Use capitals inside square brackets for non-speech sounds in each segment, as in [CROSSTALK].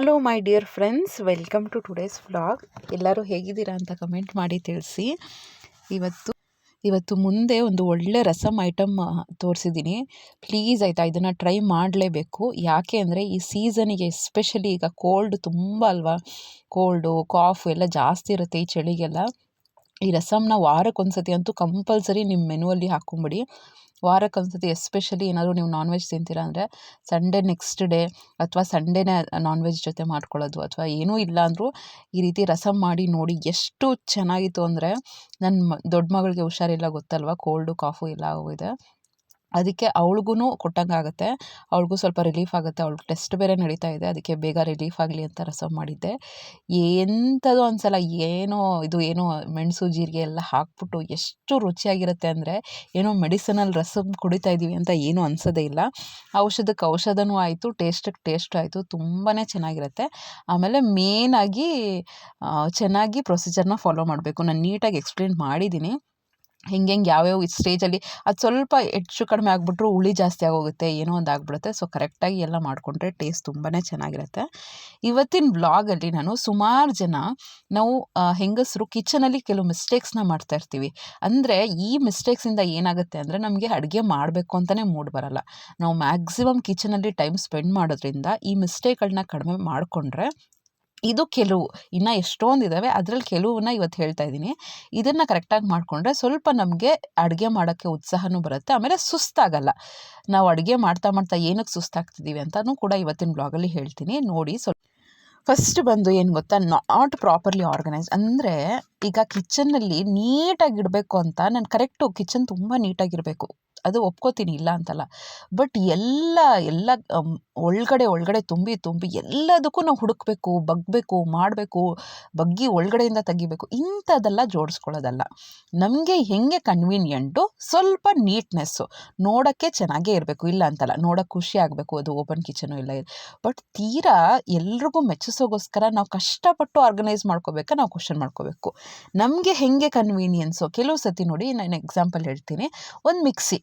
Hello my dear friends welcome to today's vlog ಎಲ್ಲರೂ ಹೇಗಿದ್ದೀರಾ ಅಂತ ಕಮೆಂಟ್ ಮಾಡಿ ತಿಳಿಸಿ. ಇವತ್ತು ಇವತ್ತು ಮುಂದೆ ಒಂದು ಒಳ್ಳೆ ರಸಮ್ ಐಟಮ್ ತೋರಿಸಿದ್ದೀನಿ. ಪ್ಲೀಸ್ ಆಯಿತಾ, ಇದನ್ನು ಟ್ರೈ ಮಾಡಲೇಬೇಕು. ಯಾಕೆ ಅಂದರೆ ಈ ಸೀಸನಿಗೆ ಎಸ್ಪೆಷಲಿ ಈಗ ಕೋಲ್ಡ್ ತುಂಬ ಅಲ್ವಾ? ಕೋಲ್ಡು ಕಾಫು ಎಲ್ಲ ಜಾಸ್ತಿ ಇರುತ್ತೆ ಈ ಚಳಿಗೆಲ್ಲ. ಈ ರಸಮ್ನ ವಾರಕ್ಕೊಂದ್ಸತಿ ಅಂತೂ ಕಂಪಲ್ಸರಿ ನಿಮ್ಮ ಮೆನುವಲ್ಲಿ ಹಾಕ್ಕೊಂಬಿಡಿ ವಾರಕ್ಕೊಂದ್ಸತಿ ಎಸ್ಪೆಷಲಿ ಏನಾದರೂ ನೀವು ನಾನ್ ವೆಜ್ ತಿಂತೀರಾ ಅಂದರೆ ಸಂಡೇ ನೆಕ್ಸ್ಟ್ ಡೇ ಅಥವಾ ಸಂಡೇನೇ ನಾನ್ ವೆಜ್ ಜೊತೆ ಮಾಡ್ಕೊಳ್ಳೋದು ಅಥವಾ ಏನೂ ಇಲ್ಲ ಅಂದರೂ ಈ ರೀತಿ ರಸಮ್ ಮಾಡಿ ನೋಡಿ ಎಷ್ಟು ಚೆನ್ನಾಗಿತ್ತು ಅಂದರೆ ನನ್ನ ದೊಡ್ಡ ಮಗಳಿಗೆ ಹುಷಾರಿಲ್ಲ ಗೊತ್ತಲ್ವ? ಕೋಲ್ಡು ಕಾಫು ಎಲ್ಲ ಆಗೋಗಿದೆ ಅದಕ್ಕೆ ಅವ್ಳಿಗೂ ಕೊಟ್ಟಂಗೆ ಆಗುತ್ತೆ. ಅವ್ಳಿಗೂ ಸ್ವಲ್ಪ ರಿಲೀಫ್ ಆಗುತ್ತೆ. ಅವ್ಳಿಗೆ ಟೆಸ್ಟ್ ಬೇರೆ ನಡೀತಾ ಇದೆ. ಅದಕ್ಕೆ ಬೇಗ ರಿಲೀಫ್ ಆಗಲಿ ಅಂತ ರಸಮ್ ಮಾಡಿದ್ದೆ. ಎಂಥದ್ದು ಒಂದ್ಸಲ ಏನೋ ಇದು, ಏನೋ ಮೆಣಸು ಜೀರಿಗೆ ಎಲ್ಲ ಹಾಕ್ಬಿಟ್ಟು ಎಷ್ಟು ರುಚಿಯಾಗಿರುತ್ತೆ ಅಂದರೆ ಏನೋ ಮೆಡಿಸನಲ್ ರಸಮ್ ಕುಡಿತಾ ಇದ್ದೀವಿ ಅಂತ ಏನೂ ಅನಿಸೋದೇ ಇಲ್ಲ. ಔಷಧಕ್ಕೆ ಔಷಧನೂ ಆಯಿತು ಟೇಸ್ಟಿಗೆ ಟೇಸ್ಟ್ ಆಯಿತು. ತುಂಬಾ ಚೆನ್ನಾಗಿರುತ್ತೆ. ಆಮೇಲೆ ಮೇನಾಗಿ ಚೆನ್ನಾಗಿ ಪ್ರೊಸೀಜರ್ನ ಫಾಲೋ ಮಾಡಬೇಕು. ನಾನು ನೀಟಾಗಿ ಎಕ್ಸ್ಪ್ಲೇನ್ ಮಾಡಿದ್ದೀನಿ ಹಿಂಗೆ ಹೆಂಗೆ ಯಾವ್ಯಾವ ಸ್ಟೇಜಲ್ಲಿ ಅದು ಸ್ವಲ್ಪ ಹೆಚ್ಚು ಕಡಿಮೆ ಆಗಿಬಿಟ್ರು ಹುಳಿ ಜಾಸ್ತಿ ಆಗೋಗುತ್ತೆ, ಏನೋ ಒಂದು ಆಗಿಬಿಡುತ್ತೆ. ಸೊ ಕರೆಕ್ಟಾಗಿ ಎಲ್ಲ ಮಾಡಿಕೊಂಡ್ರೆ ಟೇಸ್ಟ್ ತುಂಬಾ ಚೆನ್ನಾಗಿರುತ್ತೆ. ಇವತ್ತಿನ ವ್ಲಾಗಲ್ಲಿ ನಾನು ಸುಮಾರು ಜನ ನಾವು ಹೆಂಗಸರು ಕಿಚನಲ್ಲಿ ಕೆಲವು ಮಿಸ್ಟೇಕ್ಸ್ನ ಮಾಡ್ತಾ ಇರ್ತೀವಿ. ಅಂದರೆ ಈ ಮಿಸ್ಟೇಕ್ಸಿಂದ ಏನಾಗುತ್ತೆ ಅಂದರೆ ನಮಗೆ ಅಡುಗೆ ಮಾಡಬೇಕು ಅಂತಲೇ ಮೂಡ್ ಬರಲ್ಲ. ನಾವು ಮ್ಯಾಕ್ಸಿಮಮ್ ಕಿಚನಲ್ಲಿ ಟೈಮ್ ಸ್ಪೆಂಡ್ ಮಾಡೋದ್ರಿಂದ ಈ ಮಿಸ್ಟೇಕ್ಗಳನ್ನ ಕಡಿಮೆ ಮಾಡಿಕೊಂಡ್ರೆ ಇದು ಕೆಲವು, ಇನ್ನು ಎಷ್ಟೊಂದು ಇದ್ದಾವೆ ಅದರಲ್ಲಿ ಕೆಲವನ್ನ ಇವತ್ತು ಹೇಳ್ತಾ ಇದ್ದೀನಿ. ಇದನ್ನು ಕರೆಕ್ಟಾಗಿ ಮಾಡಿಕೊಂಡ್ರೆ ಸ್ವಲ್ಪ ನಮಗೆ ಅಡುಗೆ ಮಾಡೋಕ್ಕೆ ಉತ್ಸಾಹನೂ ಬರುತ್ತೆ, ಆಮೇಲೆ ಸುಸ್ತಾಗಲ್ಲ. ನಾವು ಅಡುಗೆ ಮಾಡ್ತಾ ಮಾಡ್ತಾ ಏನಕ್ಕೆ ಸುಸ್ತಾಗ್ತಿದ್ದೀವಿ ಅಂತಲೂ ಕೂಡ ಇವತ್ತಿನ ಬ್ಲಾಗಲ್ಲಿ ಹೇಳ್ತೀನಿ, ನೋಡಿ ಸ್ವಲ್ಪ. ಫಸ್ಟ್ ಬಂದು ಏನು ಗೊತ್ತಾ, ನಾಟ್ ಪ್ರಾಪರ್ಲಿ ಆರ್ಗನೈಸ್, ಅಂದರೆ ಈಗ ಕಿಚನ್ನಲ್ಲಿ ನೀಟಾಗಿಡಬೇಕು ಅಂತ, ನಾನು ಕರೆಕ್ಟು ಕಿಚನ್ ತುಂಬ ನೀಟಾಗಿರಬೇಕು. ಅದು ಒಪ್ಕೋತೀನಿ ಇಲ್ಲ ಅಂತಲ್ಲ. ಬಟ್ ಎಲ್ಲ ಎಲ್ಲ ಒಳಗಡೆ ಒಳಗಡೆ ತುಂಬಿ ತುಂಬಿ ಎಲ್ಲದಕ್ಕೂ ನಾವು ಹುಡುಕಬೇಕು, ಬಗ್ಬೇಕು, ಮಾಡಬೇಕು, ಬಗ್ಗಿ ಒಳಗಡೆಯಿಂದ ತೆಗಿಬೇಕು, ಇಂಥದ್ದೆಲ್ಲ ಜೋಡಿಸ್ಕೊಳ್ಳೋದಲ್ಲ. ನಮಗೆ ಹೆಂಗೆ ಕನ್ವೀನಿಯೆಂಟು ಸ್ವಲ್ಪ ನೀಟ್ನೆಸ್ಸು ನೋಡೋಕ್ಕೆ ಚೆನ್ನಾಗೇ ಇರಬೇಕು, ಇಲ್ಲ ಅಂತಲ್ಲ. ನೋಡೋಕ್ಕೆ ಖುಷಿ ಆಗಬೇಕು, ಅದು ಓಪನ್ ಕಿಚನು ಇಲ್ಲ ಬಟ್ ತೀರಾ ಎಲ್ರಿಗೂ ಮೆಚ್ಚಿಸೋಗೋಸ್ಕರ ನಾವು ಕಷ್ಟಪಟ್ಟು ಆರ್ಗನೈಸ್ ಮಾಡ್ಕೋಬೇಕಾ, ನಾವು ಕ್ವಶನ್ ಮಾಡ್ಕೋಬೇಕು. ನಮಗೆ ಹೆಂಗೆ ಕನ್ವೀನಿಯನ್ಸು ಕೆಲವು ಸತಿ ನೋಡಿ, ನಾನು ಎಕ್ಸಾಂಪಲ್ ಹೇಳ್ತೀನಿ. ಒಂದು ಮಿಕ್ಸಿ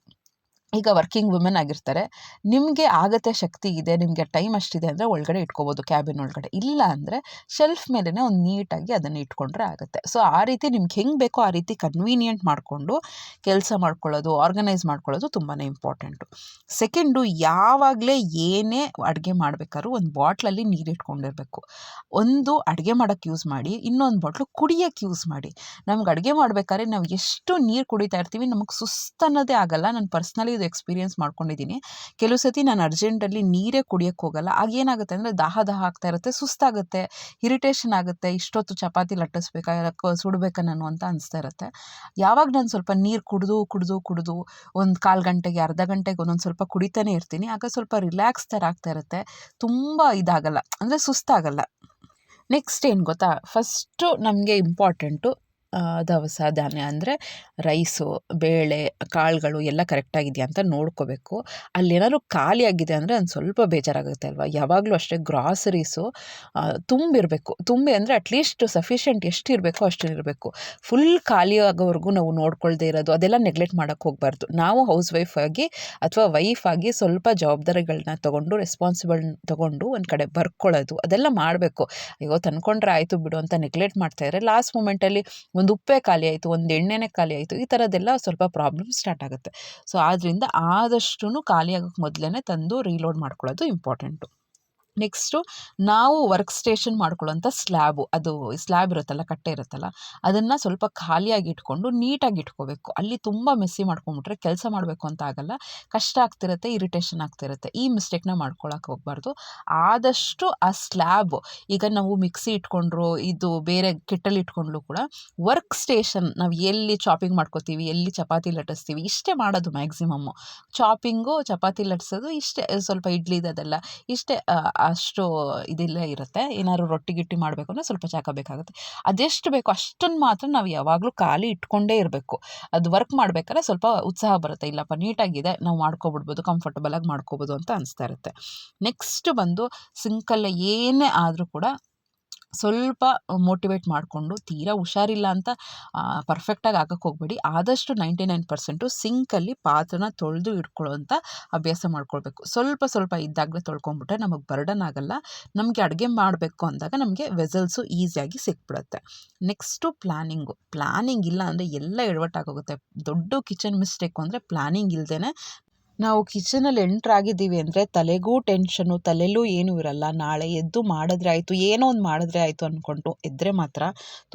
ಈಗ ವರ್ಕಿಂಗ್ ವುಮೆನ್ ಆಗಿರ್ತಾರೆ. ನಿಮಗೆ ಆಗತ್ತೆ ಶಕ್ತಿ ಇದೆ, ನಿಮಗೆ ಟೈಮ್ ಅಷ್ಟಿದೆ ಅಂದರೆ ಒಳಗಡೆ ಇಟ್ಕೋಬೋದು, ಕ್ಯಾಬಿನ್ ಒಳಗಡೆ. ಇಲ್ಲ ಅಂದರೆ ಶೆಲ್ಫ್ ಮೇಲೇ ಒಂದು ನೀಟಾಗಿ ಅದನ್ನು ಇಟ್ಕೊಂಡ್ರೆ ಆಗುತ್ತೆ. ಸೊ, ಆ ರೀತಿ ನಿಮ್ಗೆ ಹೆಂಗೆ ಬೇಕೋ ಆ ರೀತಿ ಕನ್ವೀನಿಯೆಂಟ್ ಮಾಡಿಕೊಂಡು ಕೆಲಸ ಮಾಡ್ಕೊಳ್ಳೋದು ಆರ್ಗನೈಸ್ ಮಾಡ್ಕೊಳ್ಳೋದು ತುಂಬಾ ಇಂಪಾರ್ಟೆಂಟು ಸೆಕೆಂಡು ಯಾವಾಗಲೇ ಏನೇ ಅಡುಗೆ ಮಾಡಬೇಕಾದ್ರೂ ಒಂದು ಬಾಟ್ಲಲ್ಲಿ ನೀರು ಇಟ್ಕೊಂಡಿರಬೇಕು. ಒಂದು ಅಡುಗೆ ಮಾಡೋಕ್ಕೆ ಯೂಸ್ ಮಾಡಿ, ಇನ್ನೊಂದು ಬಾಟ್ಲು ಕುಡಿಯೋಕ್ಕೆ ಯೂಸ್ ಮಾಡಿ. ನಮ್ಗೆ ಅಡುಗೆ ಮಾಡ್ಬೇಕಾದ್ರೆ ನಾವು ಎಷ್ಟು ನೀರು ಕುಡಿತಾ ಇರ್ತೀವಿ, ನಮಗೆ ಸುಸ್ತನ್ನೋದೇ ಆಗಲ್ಲ. ನಾನು ಪರ್ಸ್ನಲಿ ಇದು ಎಕ್ಸ್ಪೀರಿಯೆನ್ಸ್ ಮಾಡ್ಕೊಂಡಿದ್ದೀನಿ ಕೆಲವು ಸತಿ ನಾನು ಅರ್ಜೆಂಟಲ್ಲಿ ನೀರೇ ಕುಡಿಯೋಕ್ಕೆ ಹೋಗಲ್ಲ. ಆಗ ಏನಾಗುತ್ತೆ ಅಂದರೆ ದಾಹ ದಾಹ ಆಗ್ತಾ ಇರುತ್ತೆ, ಸುಸ್ತಾಗುತ್ತೆ ಇರಿಟೇಷನ್ ಆಗುತ್ತೆ, ಇಷ್ಟೊತ್ತು ಚಪಾತಿ ಲಟ್ಟಿಸ್ಬೇಕಾ ಸುಡಬೇಕಾ ನಾನು ಅಂತ ಅನಿಸ್ತಾ ಇರುತ್ತೆ. ಯಾವಾಗ ನಾನು ಸ್ವಲ್ಪ ನೀರು ಕುಡಿದು ಕುಡಿದು ಕುಡಿದು ಒಂದು ಕಾಲು ಗಂಟೆಗೆ, ಅರ್ಧ ಗಂಟೆಗೆ ಒಂದೊಂದು ಸ್ವಲ್ಪ ಕುಡಿತಾನೆ ಇರ್ತೀನಿ. ಆಗ ಸ್ವಲ್ಪ ರಿಲ್ಯಾಕ್ಸ್ ಥರ ಆಗ್ತಾ ಇರುತ್ತೆ. ತುಂಬ ಇದಾಗಲ್ಲ, ಅಂದರೆ ಸುಸ್ತಾಗಲ್ಲ. ನೆಕ್ಸ್ಟ್ ಏನು ಗೊತ್ತಾ? ಫಸ್ಟು ನಮಗೆ ಇಂಪಾರ್ಟೆಂಟು ದವಸ, ಧಾನ್ಯ ಅಂದರೆ ರೈಸು, ಬೇಳೆ, ಕಾಳುಗಳು ಎಲ್ಲ ಕರೆಕ್ಟಾಗಿದೆಯಾ ಅಂತ ನೋಡ್ಕೋಬೇಕು. ಅಲ್ಲೇನಾದ್ರು ಖಾಲಿಯಾಗಿದೆ ಅಂದರೆ ಒಂದು ಸ್ವಲ್ಪ ಬೇಜಾರಾಗುತ್ತೆ ಅಲ್ವಾ? ಯಾವಾಗಲೂ ಅಷ್ಟೇ ಗ್ರಾಸರೀಸು ತುಂಬಿರಬೇಕು. ತುಂಬಿ ಅಂದರೆ ಅಟ್ಲೀಸ್ಟ್ ಸಫಿಷಿಯೆಂಟ್ ಎಷ್ಟು ಇರಬೇಕೋ ಅಷ್ಟು ಇರಬೇಕು. ಫುಲ್ ಖಾಲಿ ಆಗೋವರೆಗೂ ನಾವು ನೋಡ್ಕೊಳ್ದೆ ಇರೋದು, ಅದೆಲ್ಲ ನೆಗ್ಲೆಕ್ಟ್ ಮಾಡೋಕ್ಕೆ ಹೋಗಬಾರ್ದು. ನಾವು ಹೌಸ್ ವೈಫ್ ಆಗಿ ಅಥವಾ ವೈಫ್ ಆಗಿ ಸ್ವಲ್ಪ ಜವಾಬ್ದಾರಿಗಳನ್ನ ತೊಗೊಂಡು ರೆಸ್ಪಾನ್ಸಿಬಲ್ ತೊಗೊಂಡು ಒಂದು ಕಡೆ ಬರ್ಕೊಳ್ಳೋದು, ಅದೆಲ್ಲ ಮಾಡಬೇಕು. ಅಯ್ಯೋ ತಂದ್ಕೊಂಡ್ರೆ ಆಯಿತು ಬಿಡು ಅಂತ ನೆಗ್ಲೆಕ್ಟ್ ಮಾಡ್ತಾಯಿದ್ರೆ ಲಾಸ್ಟ್ ಮೂಮೆಂಟಲ್ಲಿ ಒಂದು ಉಪ್ಪೇ ಖಾಲಿ ಆಯಿತು, ಒಂದು ಎಣ್ಣೆನೇ ಖಾಲಿ ಆಯಿತು, ಈ ಥರದ್ದೆಲ್ಲ ಸ್ವಲ್ಪ ಪ್ರಾಬ್ಲಮ್ ಸ್ಟಾರ್ಟ್ ಆಗುತ್ತೆ. ಸೊ ಆದ್ದರಿಂದ ಆದಷ್ಟು ಖಾಲಿ ಆಗೋಕ್ಕೆ ಮೊದಲೇ ತಂದು ರೀಲೋಡ್ ಮಾಡ್ಕೊಳ್ಳೋದು ಇಂಪಾರ್ಟೆಂಟು ನೆಕ್ಸ್ಟು ನಾವು ವರ್ಕ್ ಸ್ಟೇಷನ್ ಮಾಡ್ಕೊಳ್ಳೋಂಥ ಸ್ಲ್ಯಾಬು ಅದು ಸ್ಲ್ಯಾಬ್ ಇರುತ್ತಲ್ಲ, ಕಟ್ಟೆ ಇರುತ್ತಲ್ಲ, ಅದನ್ನು ಸ್ವಲ್ಪ ಖಾಲಿಯಾಗಿ ಇಟ್ಕೊಂಡು ನೀಟಾಗಿ ಇಟ್ಕೋಬೇಕು. ಅಲ್ಲಿ ತುಂಬ ಮೆಸ್ಸಿ ಮಾಡ್ಕೊಂಬಿಟ್ರೆ ಕೆಲಸ ಮಾಡಬೇಕು ಅಂತ ಆಗಲ್ಲ. ಕಷ್ಟ ಆಗ್ತಿರುತ್ತೆ ಇರಿಟೇಷನ್ ಆಗ್ತಿರುತ್ತೆ. ಈ ಮಿಸ್ಟೇಕ್ನ ಮಾಡ್ಕೊಳಕ್ಕೆ ಹೋಗ್ಬಾರ್ದು. ಆದಷ್ಟು ಆ ಸ್ಲ್ಯಾಬು ಈಗ ನಾವು ಮಿಕ್ಸಿ ಇಟ್ಕೊಂಡ್ರು, ಇದು ಬೇರೆ ಕೆಟ್ಟಲ್ಲಿ ಇಟ್ಕೊಂಡ್ರು ಕೂಡ ವರ್ಕ್ ಸ್ಟೇಷನ್ ನಾವು ಎಲ್ಲಿ ಚಾಪಿಂಗ್ ಮಾಡ್ಕೋತೀವಿ, ಎಲ್ಲಿ ಚಪಾತಿ ಲಟ್ಟಿಸ್ತೀವಿ, ಇಷ್ಟೇ ಮಾಡೋದು ಮ್ಯಾಕ್ಸಿಮಮ್ಮು ಚಾಪಿಂಗು ಚಪಾತಿ ಲಟ್ಟಿಸೋದು ಇಷ್ಟೇ, ಸ್ವಲ್ಪ ಇಡ್ಲಿದದೆಲ್ಲ ಇಷ್ಟೇ ಅಷ್ಟು ಇದಿಲ್ಲ ಇರುತ್ತೆ. ಏನಾದ್ರು ರೊಟ್ಟಿ ಗಿಟ್ಟಿ ಮಾಡಬೇಕು ಅಂದರೆ ಸ್ವಲ್ಪ ಚಾಕ ಬೇಕಾಗುತ್ತೆ. ಅದೆಷ್ಟು ಬೇಕೋ ಅಷ್ಟನ್ನು ಮಾತ್ರ ನಾವು ಯಾವಾಗಲೂ ಖಾಲಿ ಇಟ್ಕೊಂಡೇ ಇರಬೇಕು. ಅದು ವರ್ಕ್ ಮಾಡಬೇಕಾದ್ರೆ ಸ್ವಲ್ಪ ಉತ್ಸಾಹ ಬರುತ್ತೆ. ಇಲ್ಲಪ್ಪ, ನೀಟಾಗಿದೆ, ನಾವು ಮಾಡ್ಕೊಬಿಡ್ಬೋದು ಕಂಫರ್ಟಬಲಾಗಿ ಮಾಡ್ಕೋಬೋದು ಅಂತ ಅನಿಸ್ತಾ ಇರುತ್ತೆ. ನೆಕ್ಸ್ಟ್ ಬಂದು ಸಿಂಕಲ್ಲಿ ಏನೇ ಆದರೂ ಕೂಡ ಸ್ವಲ್ಪ ಮೋಟಿವೇಟ್ ಮಾಡಿಕೊಂಡು ತೀರಾ ಹುಷಾರಿಲ್ಲ ಅಂತ ಪರ್ಫೆಕ್ಟಾಗಿ ಹಾಕಕ್ಕೆ ಹೋಗಬೇಡಿ. ಆದಷ್ಟು ನೈಂಟಿ ನೈನ್ ಪರ್ಸೆಂಟು ಸಿಂಕಲ್ಲಿ ಪಾತ್ರನ ತೊಳೆದು ಇಟ್ಕೊಳ್ಳೋವಂಥ ಅಭ್ಯಾಸ ಮಾಡ್ಕೊಳ್ಬೇಕು. ಸ್ವಲ್ಪ ಸ್ವಲ್ಪ ಇದ್ದಾಗಲೇ ತೊಳ್ಕೊಂಡ್ಬಿಟ್ರೆ ನಮಗೆ ಬರ್ಡನ್ ಆಗಲ್ಲ. ನಮಗೆ ಅಡುಗೆ ಮಾಡಬೇಕು ಅಂದಾಗ ನಮಗೆ ವೆಸಲ್ಸು ಈಸಿಯಾಗಿ ಸಿಕ್ಬಿಡುತ್ತೆ. ನೆಕ್ಸ್ಟು ಪ್ಲ್ಯಾನಿಂಗು ಪ್ಲ್ಯಾನಿಂಗ್ ಇಲ್ಲ ಅಂದರೆ ಎಲ್ಲ ಎಡವಟ್ಟಾಗೋಗುತ್ತೆ. ದೊಡ್ಡ ಕಿಚನ್ ಮಿಸ್ಟೇಕು ಅಂದರೆ ಪ್ಲ್ಯಾನಿಂಗ್ ಇಲ್ಲದೇ ನಾವು ಕಿಚನಲ್ಲಿ ಎಂಟ್ರಾಗಿದ್ದೀವಿ ಅಂದರೆ ತಲೆಗೂ ಟೆನ್ಷನ್ನು ತಲೆಯಲ್ಲೂ ಏನೂ ಇರಲ್ಲ. ನಾಳೆ ಎದ್ದು ಮಾಡಿದ್ರೆ ಆಯಿತು, ಏನೋ ಒಂದು ಮಾಡಿದ್ರೆ ಆಯಿತು ಅಂದ್ಕೊಂಡು ಎದ್ದರೆ ಮಾತ್ರ